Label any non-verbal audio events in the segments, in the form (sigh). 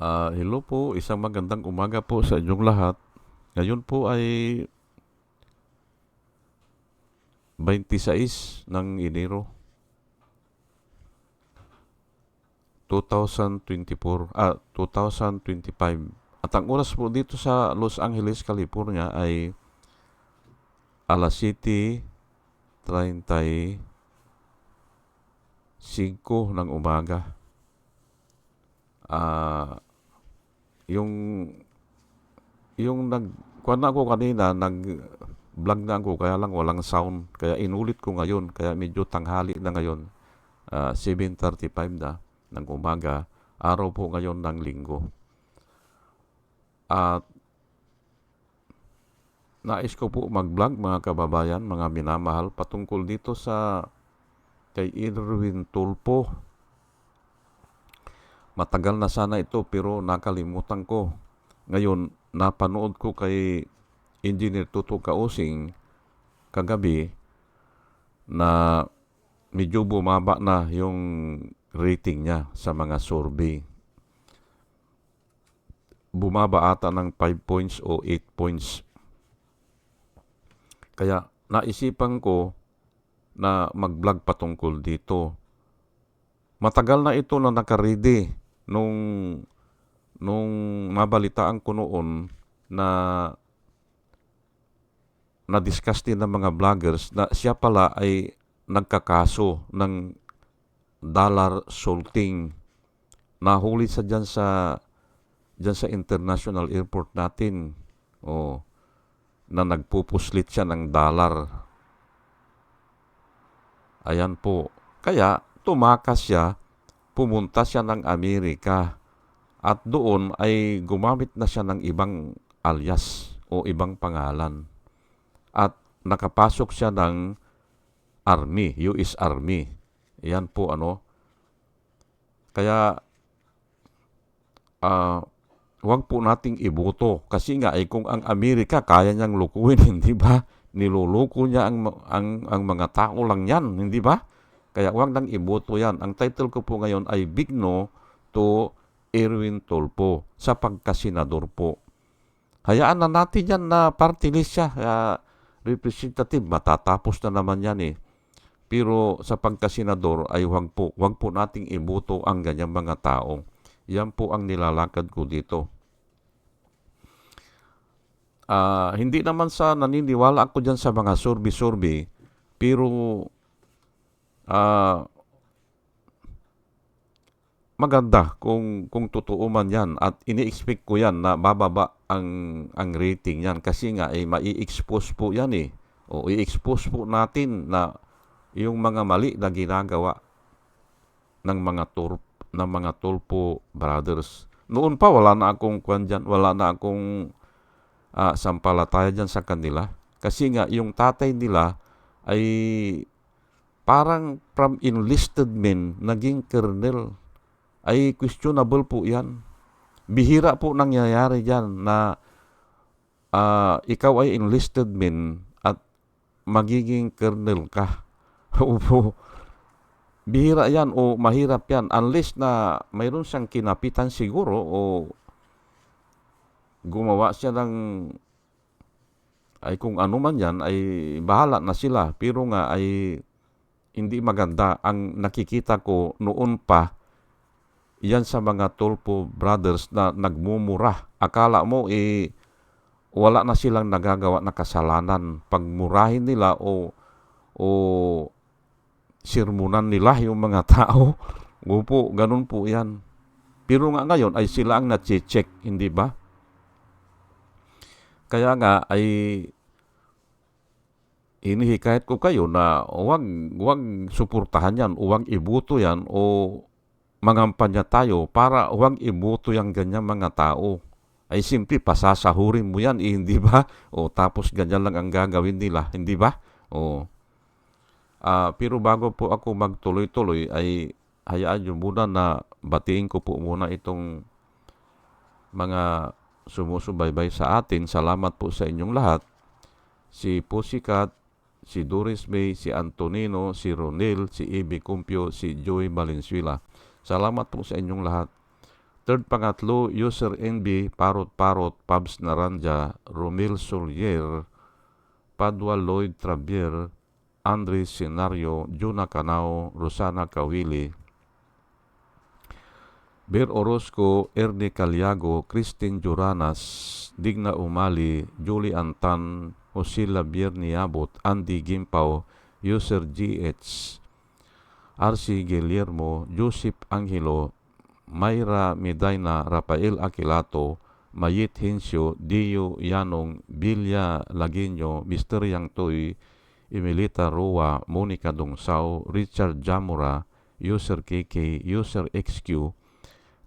Ah, hello po, isang magandang umaga po sa inyong lahat. Ngayon po ay 26 ng Enero 2024, ah, 2025. At ang oras po dito sa Los Angeles, California ay alas 7.35 ng umaga. Ah, yung yung nag kuha na ako kanina nag vlog na ako kaya lang walang sound. Kaya inulit ko ngayon kaya medyo tanghali na ngayon. Ah, 7.35 na ng umaga. Araw po ngayon ng linggo. At nais ko po mag-vlog mga kababayan mga minamahal patungkol dito sa kay Irwin Tulpo matagal na sana ito pero nakalimutan ko. Ngayon, napanood ko kay Engineer Tuto Kausing kagabi na medyo bumaba na yung rating niya sa mga survey. Bumaba ata ng 5 points o 8 points. Kaya naisipan ko na mag-vlog patungkol dito. Matagal na ito na nakaredy nung nung mabalitaan ko noon na na-discuss din ng mga vloggers na siya pala ay nagkakaso ng dollar salting. Nahuli sa dyan sa dyan sa international airport natin. O na nagpupuslit siya ng dollar. Ayan po. Kaya tumakas siya, pumunta siya ng Amerika at doon ay gumamit na siya ng ibang alias o ibang pangalan. At nakapasok siya ng Army, US Army. Yan po ano. Kaya ah wag po nating iboto kasi nga ay kung ang Amerika kaya niyang lukuhin, (laughs) hindi ba? Niluluko niya ang ang ang mga tao lang 'yan, hindi ba? Kaya wag nang iboto 'yan. Ang title ko po ngayon ay Big No to Erwin Tolpo sa pagkasenador po. Hayaan na natin yan na party list siya. Uh, representative, matatapos na naman yan eh. Pero sa pagkasenador ay wag po, wag po nating iboto ang ganyang mga tao. Yan po ang nilalakad ko dito. Uh, hindi naman sa naniniwala ako dyan sa mga survey-survey, pero uh, maganda kung kung totoo man 'yan at ini-expect ko 'yan na bababa ang ang rating niyan kasi nga eh, mai-expose po 'yan eh. O i-expose po natin na yung mga mali na ginagawa ng mga turp ng mga tulpo brothers. Noon pa wala na akong kwan dyan, wala na akong uh, sampalataya dyan sa kanila. Kasi nga yung tatay nila ay parang from enlisted men naging colonel ay questionable po yan. Bihira po nangyayari dyan na uh, ikaw ay enlisted men at magiging colonel ka. (laughs) Opo. Bihira yan o mahirap yan unless na mayroon siyang kinapitan siguro o gumawa siya ng ay kung ano man yan ay bahala na sila pero nga ay hindi maganda ang nakikita ko noon pa yan sa mga Tulpo brothers na nagmumura. Akala mo eh wala na silang nagagawa na kasalanan. Pagmurahin nila o o sirmunan nila yung mga (laughs) tao. Opo, ganun po yan. Pero nga ngayon ay sila ang na-check, hindi ba? Kaya nga ay inihikayat ko kayo na huwag, huwag suportahan yan, huwag ibuto yan o mangampanya tayo para huwag iboto yung ganyan mga tao. Ay simple, pasasahurin mo yan, eh, hindi ba? (laughs) O tapos ganyan lang ang gagawin nila, hindi ba? O, uh, pero bago po ako magtuloy-tuloy, ay hayaan nyo muna na batiin ko po muna itong mga sumusubaybay sa atin. Salamat po sa inyong lahat. Si Pusikat, si Doris May, si Antonino, si Ronel, si Ibi Cumpio, si Joey Valenzuela. Salamat po sa inyong lahat. Third pangatlo, user NB, Parot Parot, Pabs Naranja, Romel Solier, Padua Lloyd Trabier, Andre Senario, Juna Canao, Rosana Kawili, Ber Orozco, Erne Caliago, Christine Juranas, Digna Umali, Julie Antan, Osila Bierniabot, Andy Gimpaw, User GH, RC Guillermo, Joseph Angelo, Mayra Medina, Rafael Aquilato, Mayit Hinsyo, Dio Yanong, Bilya Laguinyo, Mr. Yang Toy, Emilita Roa, Monica Dongsao, Richard Jamura, User KK, User XQ,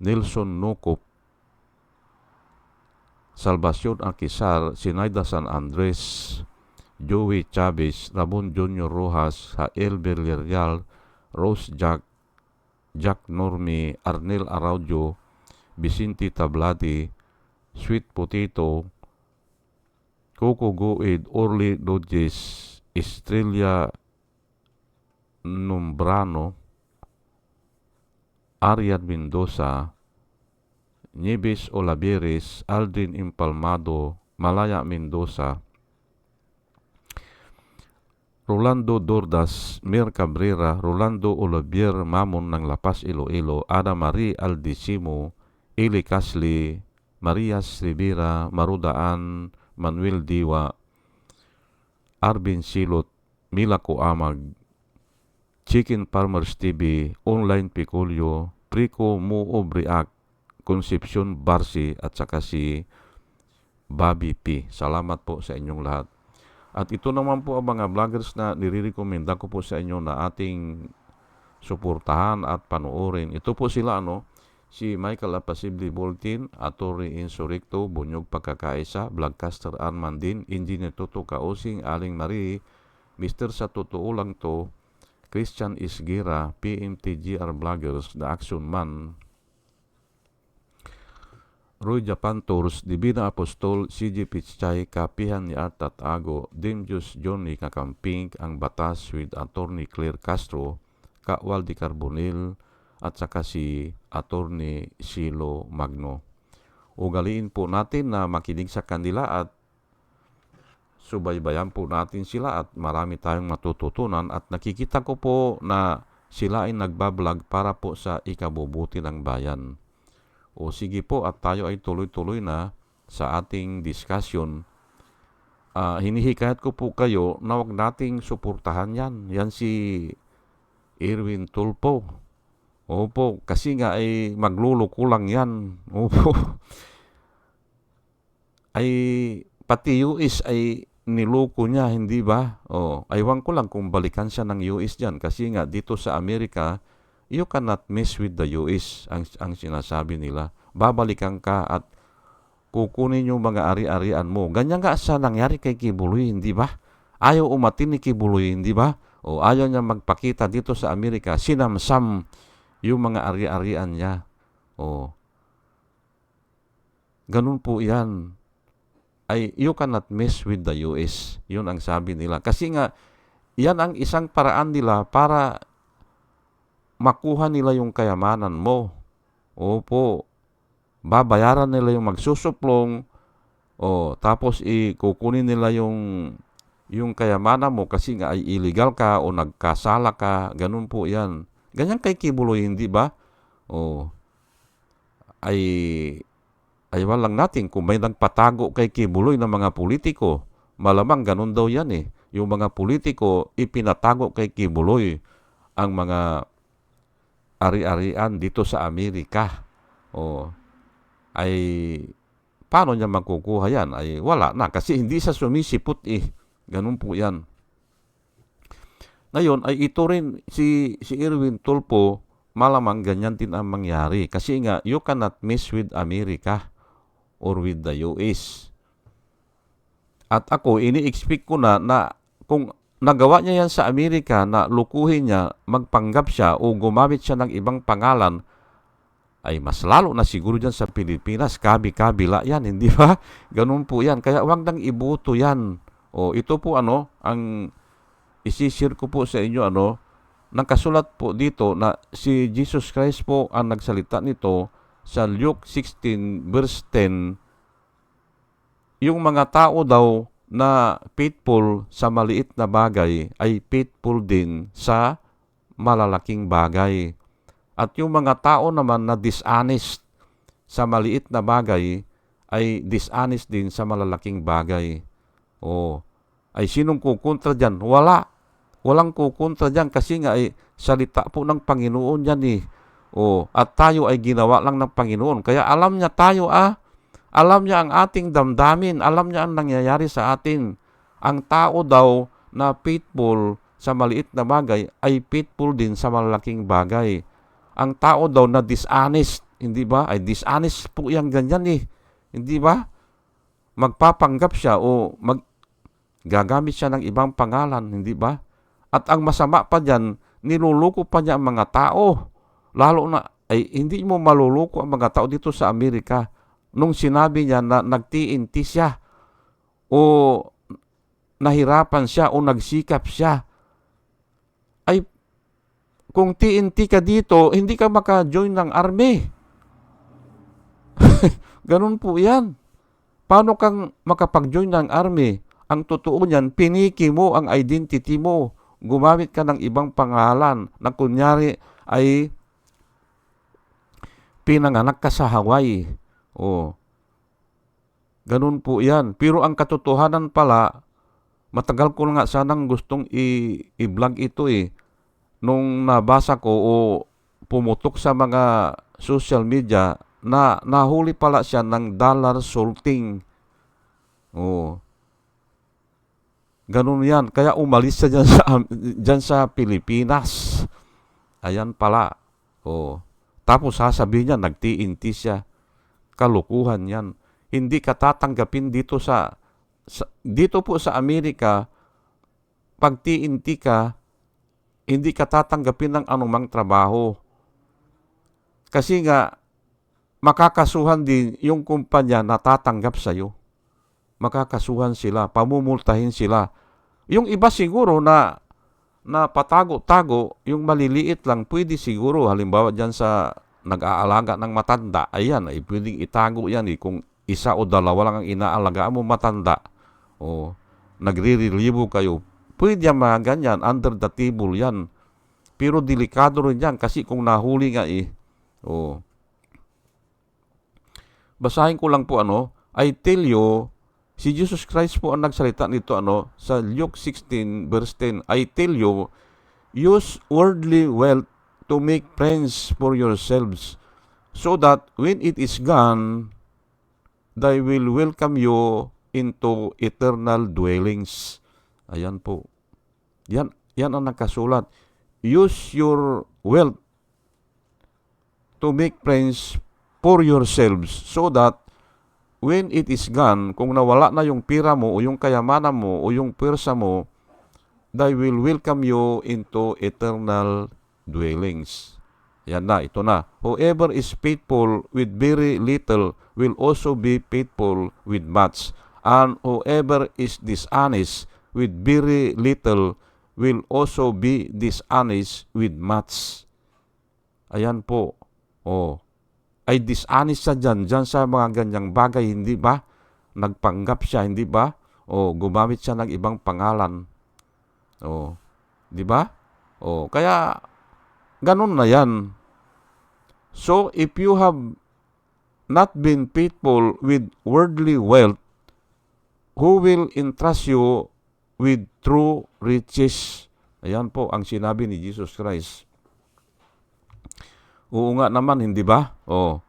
Nelson Nukop, Salvacion Akisar, Sinaida San Andres, Joey Chavez, Ramon Junior Rojas, Hael Villarreal, Rose Jack, Jack Normi, Arnel Araujo, Vicente Tablati, Sweet Potato, Coco Goed, Orly Dodges, Estrella Nombrano, Ariad Mendoza, Nieves Olaveres, Aldrin Impalmado, Malaya Mendoza, Rolando Dordas, Mir Cabrera, Rolando Olavier Mamon ng Lapas Iloilo, Ada Marie Aldisimo, Ili Casli, Marias Rivera, Marudaan, Manuel Diwa, Arvin Silot, Mila Coamag, Chicken Farmers TV, Online Picolio, Prico Muo Briak, Concepcion Barsi at saka si Bobby P. Salamat po sa inyong lahat. At ito naman po ang mga vloggers na nirirekomenda ko po sa inyo na ating suportahan at panoorin. Ito po sila ano, si Michael Apasibli Boltin, Attorney Insurrecto, Bunyog Pagkakaisa, Vlogcaster Armandin, Engineer Toto Kaosing, Aling Marie, Mr. Sa Totoo Lang To, Christian Isgira, PMTGR Vloggers, The Action Man, Roy Japan Tours, Divina Apostol, CG Pichay, Kapihan ni Artat Ago, Dimjus Johnny Kakamping, Ang Batas with Attorney Claire Castro, Kawal Di Carbonil, at saka si Attorney Silo Magno. Ugaliin po natin na makinig sa kanila at subaybayan po natin sila at marami tayong matututunan at nakikita ko po na sila ay nagbablog para po sa ikabubuti ng bayan. O sige po at tayo ay tuloy-tuloy na sa ating discussion. Uh, hinihikayat ko po kayo na wag nating suportahan yan. Yan si Erwin Tulpo. Opo, kasi nga ay magluluko lang yan. (laughs) Opo. ay pati US ay niloko niya, hindi ba? O, aywan ko lang kung balikan siya ng US diyan kasi nga dito sa Amerika, you cannot mess with the US ang, ang sinasabi nila. Babalikan ka at kukunin yung mga ari-arian mo. Ganyan nga sa nangyari kay Kibuloy, hindi ba? Ayaw umatin ni Kibuloy, hindi ba? O ayaw niya magpakita dito sa Amerika, sinamsam yung mga ari-arian niya. O ganun po yan. Ay, you cannot mess with the US. Yun ang sabi nila. Kasi nga, yan ang isang paraan nila para makuha nila yung kayamanan mo. Opo, babayaran nila yung magsusuplong, o tapos ikukunin nila yung yung kayamanan mo kasi nga ay illegal ka o nagkasala ka, ganun po yan. Ganyan kay Kibuloy, hindi ba? O, ay, ay walang natin kung may nagpatago kay Kibuloy ng mga politiko, malamang ganun daw yan eh. Yung mga politiko, ipinatago kay Kibuloy ang mga ari-arian dito sa Amerika. O, ay paano niya makukuha yan? Ay wala na kasi hindi sa sumisipot eh. Ganun po yan. Ngayon ay ito rin si si Irwin Tulpo malamang ganyan din ang mangyari kasi nga you cannot mess with America or with the US. At ako ini-expect ko na na kung nagawa niya yan sa Amerika na lukuhin niya, magpanggap siya o gumamit siya ng ibang pangalan, ay mas lalo na siguro dyan sa Pilipinas, kabi-kabila yan, hindi ba? (laughs) Ganun po yan. Kaya wag nang ibuto yan. O ito po ano, ang isishare ko po sa inyo ano, nang kasulat po dito na si Jesus Christ po ang nagsalita nito sa Luke 16 verse 10, yung mga tao daw na faithful sa maliit na bagay ay faithful din sa malalaking bagay. At yung mga tao naman na dishonest sa maliit na bagay ay dishonest din sa malalaking bagay. O, ay sinong kukontra dyan? Wala. Walang kukontra dyan kasi nga ay salita po ng Panginoon yan eh. O, at tayo ay ginawa lang ng Panginoon. Kaya alam niya tayo ah, alam niya ang ating damdamin, alam niya ang nangyayari sa atin. Ang tao daw na faithful sa maliit na bagay ay faithful din sa malalaking bagay. Ang tao daw na dishonest, hindi ba? Ay dishonest po yan ganyan eh. Hindi ba? Magpapanggap siya o mag gagamit siya ng ibang pangalan, hindi ba? At ang masama pa diyan, niluluko pa niya ang mga tao. Lalo na ay hindi mo maluluko ang mga tao dito sa Amerika nung sinabi niya na nag-TNT siya o nahirapan siya o nagsikap siya, ay kung TNT ka dito, hindi ka maka-join ng army. (laughs) Ganun po yan. Paano kang makapag-join ng army? Ang totoo niyan, piniki mo ang identity mo. Gumamit ka ng ibang pangalan na kunyari ay pinanganak ka sa Hawaii Oh. Ganun po yan. Pero ang katotohanan pala, matagal ko nga sanang gustong i-vlog ito eh. Nung nabasa ko o pumutok sa mga social media na nahuli pala siya ng dollar salting. Oh. Ganun yan. Kaya umalis siya dyan sa, (laughs) dyan sa Pilipinas. Ayan pala. Oh. Tapos sasabihin niya, nag-TNT siya kalukuhan yan. Hindi ka tatanggapin dito sa, sa dito po sa Amerika, pag TNT ka, hindi ka tatanggapin ng anumang trabaho. Kasi nga, makakasuhan din yung kumpanya na tatanggap sa'yo. Makakasuhan sila, pamumultahin sila. Yung iba siguro na na patago-tago, yung maliliit lang, pwede siguro, halimbawa dyan sa nag-aalaga ng matanda, ayan, ay pwedeng itago yan eh. Kung isa o dalawa lang ang inaalagaan mo matanda, o nagre-relieve kayo, pwede yan mga ganyan, under the table yan. Pero delikado rin yan kasi kung nahuli nga eh, o basahin ko lang po ano, I tell you, si Jesus Christ po ang nagsalita nito ano, sa Luke 16 verse 10, I tell you, use worldly wealth to make friends for yourselves, so that when it is gone, they will welcome you into eternal dwellings. Ayan po. Yan, yan ang nakasulat. Use your wealth to make friends for yourselves so that when it is gone, kung nawala na yung pira mo o yung kayamanan mo o yung pwersa mo, they will welcome you into eternal dwellings. Yan na, ito na. Whoever is faithful with very little will also be faithful with much. And whoever is dishonest with very little will also be dishonest with much. Ayan po. Oh. Ay dishonest siya dyan, dyan sa mga ganyang bagay, hindi ba? Nagpanggap siya, hindi ba? O gumamit siya ng ibang pangalan. Oh. Di ba? Oh, kaya Ganun na yan. So, if you have not been faithful with worldly wealth, who will entrust you with true riches? Ayan po ang sinabi ni Jesus Christ. Oo nga naman, hindi ba? Oh.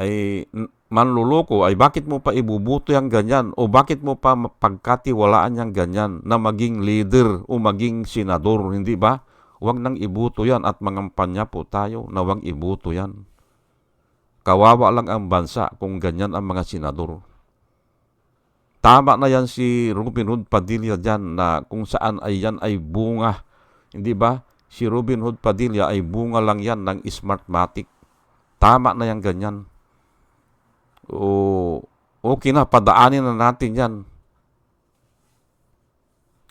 Ay manluloko, ay bakit mo pa ibubuto yung ganyan? O bakit mo pa pagkatiwalaan yung ganyan na maging leader o maging senador, hindi ba? Huwag nang ibuto yan at mangampanya po tayo na huwag ibuto yan. Kawawa lang ang bansa kung ganyan ang mga senador. Tama na yan si Robin Hood Padilla dyan na kung saan ay yan ay bunga. Hindi ba? Si Robin Hood Padilla ay bunga lang yan ng Smartmatic. Tama na yan ganyan. O, okay na, padaanin na natin yan.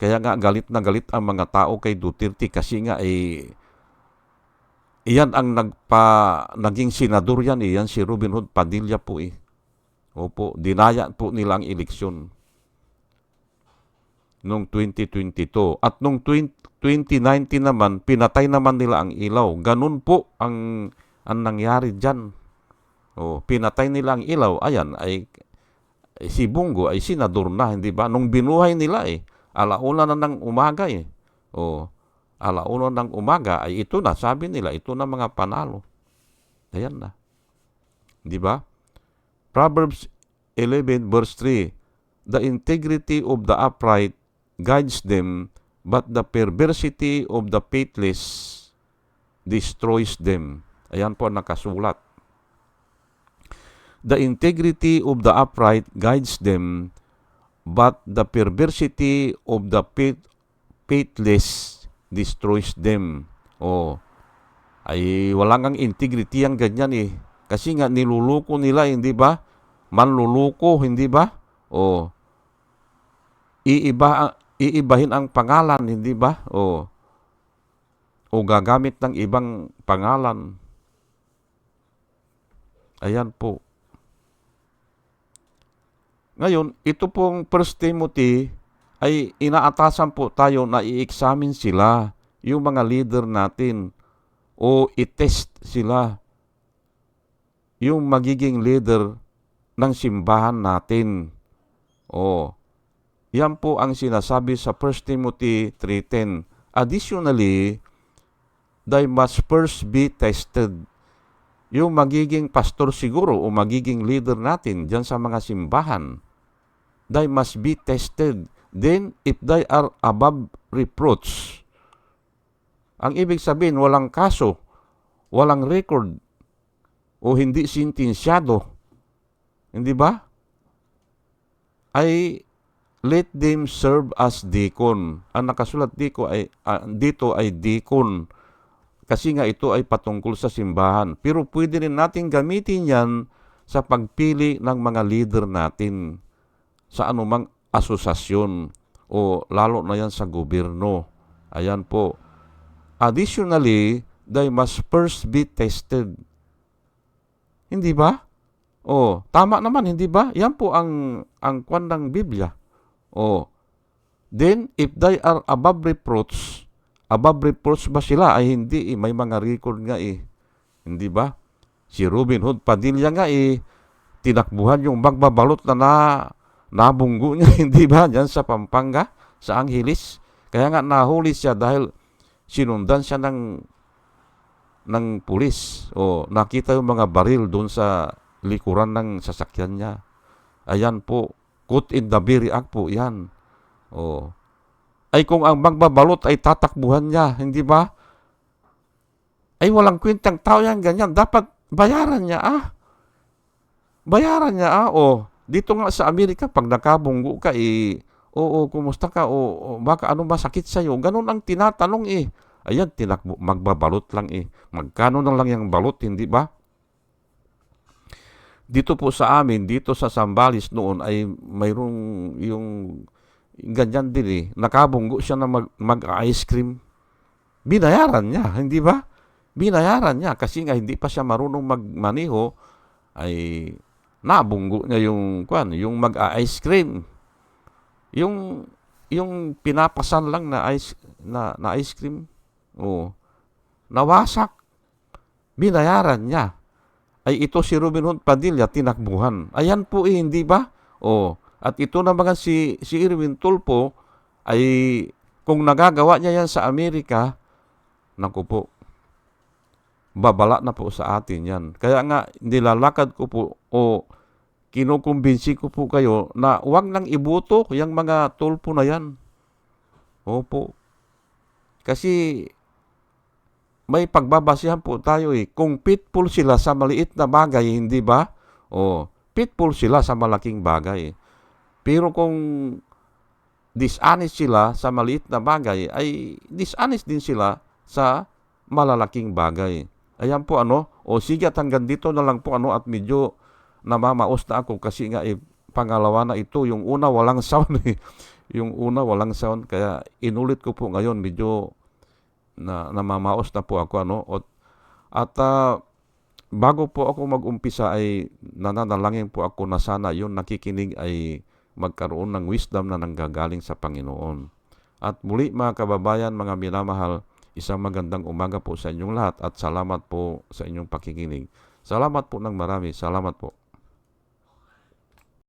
Kaya nga galit na galit ang mga tao kay Duterte kasi nga ay iyan ang nagpa, naging senador yan eh. Yan si Robin Hood Padilla po eh. Opo, dinaya po nila ang eleksyon noong 2022. At noong 20, 2019 naman, pinatay naman nila ang ilaw. Ganun po ang, ang nangyari dyan. O, pinatay nila ang ilaw. Ayan, ay, ay si Bungo ay senador na, hindi ba? Nung binuhay nila eh, alauna na ng umaga eh. O, alauna ng umaga ay ito na, sabi nila, ito na mga panalo. Ayan na. Di ba? Proverbs 11 verse 3, The integrity of the upright guides them, but the perversity of the faithless destroys them. Ayan po nakasulat. The integrity of the upright guides them, but the perversity of the faith, faithless destroys them. O, ay walang ang integrity ang ganyan eh. Kasi nga niluluko nila, hindi ba? Manluluko, hindi ba? O, iiba, iibahin ang pangalan, hindi ba? O, o gagamit ng ibang pangalan. Ayan po. Ngayon, ito pong 1 Timothy ay inaatasan po tayo na i-examine sila, yung mga leader natin, o i-test sila, yung magiging leader ng simbahan natin. O, yan po ang sinasabi sa 1 Timothy 3.10. Additionally, they must first be tested. Yung magiging pastor siguro o magiging leader natin dyan sa mga simbahan, they must be tested. Then, if they are above reproach, ang ibig sabihin, walang kaso, walang record, o hindi sintinsyado, hindi ba? Ay let them serve as deacon. Ang nakasulat dito ay uh, dito ay deacon. Kasi nga ito ay patungkol sa simbahan. Pero pwede rin natin gamitin yan sa pagpili ng mga leader natin sa anumang asosasyon o lalo na yan sa gobyerno. Ayan po. Additionally, they must first be tested. Hindi ba? Oh, tama naman, hindi ba? Yan po ang ang kwan ng Biblia. Oh. Then if they are above reproach, above reproach ba sila ay hindi eh, may mga record nga eh. Hindi ba? Si Robin Hood Padilla nga eh tinakbuhan yung magbabalot na na nabunggo niya, (laughs) hindi ba? Diyan sa Pampanga, sa Angeles. Kaya nga nahuli siya dahil sinundan siya ng ng pulis. O nakita yung mga baril doon sa likuran ng sasakyan niya. Ayan po, Caught in the very act po yan. Oh. Ay kung ang magbabalot ay tatakbuhan niya, hindi ba? Ay walang kwentang tao yan ganyan. Dapat bayaran niya ah. Bayaran niya ah. Oh. Dito nga sa Amerika, pag nakabunggo ka, eh, oo, kumusta ka? O, baka ano ba sakit sa'yo? Ganun ang tinatanong eh. Ayan, tinakbo, magbabalot lang eh. Magkano na lang yung balot, hindi ba? dito po sa amin, dito sa Sambalis noon ay mayroong yung ganyan din eh. Nakabunggo siya na mag, mag-ice cream. Binayaran niya, hindi ba? Binayaran niya kasi nga hindi pa siya marunong magmaniho ay nabunggo niya yung kwan, yung mag-ice cream. Yung yung pinapasan lang na ice na, na ice cream. Oh. Nawasak. Binayaran niya ay ito si Ruben Hood Padilla tinakbuhan. Ayan po eh, hindi ba? O, at ito na mga si, si Irwin Tulpo ay kung nagagawa niya yan sa Amerika, naku po, babala na po sa atin yan. Kaya nga, nilalakad ko po o kinukumbinsi ko po kayo na huwag nang ibuto yung mga tulpo na yan. Opo. Kasi may pagbabasihan po tayo eh. Kung pitful sila sa maliit na bagay, hindi ba? O, pitful sila sa malaking bagay. Pero kung dishonest sila sa maliit na bagay, ay dishonest din sila sa malalaking bagay. Ayan po ano, o sige at hanggang dito na lang po ano at medyo namamaos na ako kasi nga eh, pangalawa na ito, yung una walang sound eh. (laughs) Yung una walang sound, kaya inulit ko po ngayon medyo na namamaos na po ako ano. O, At ah, bago po ako mag-umpisa ay nananalangin po ako na sana yung nakikinig ay magkaroon ng wisdom na nanggagaling sa Panginoon. At muli mga kababayan, mga minamahal, isang magandang umaga po sa inyong lahat at salamat po sa inyong pakikinig. Salamat po ng marami. Salamat po.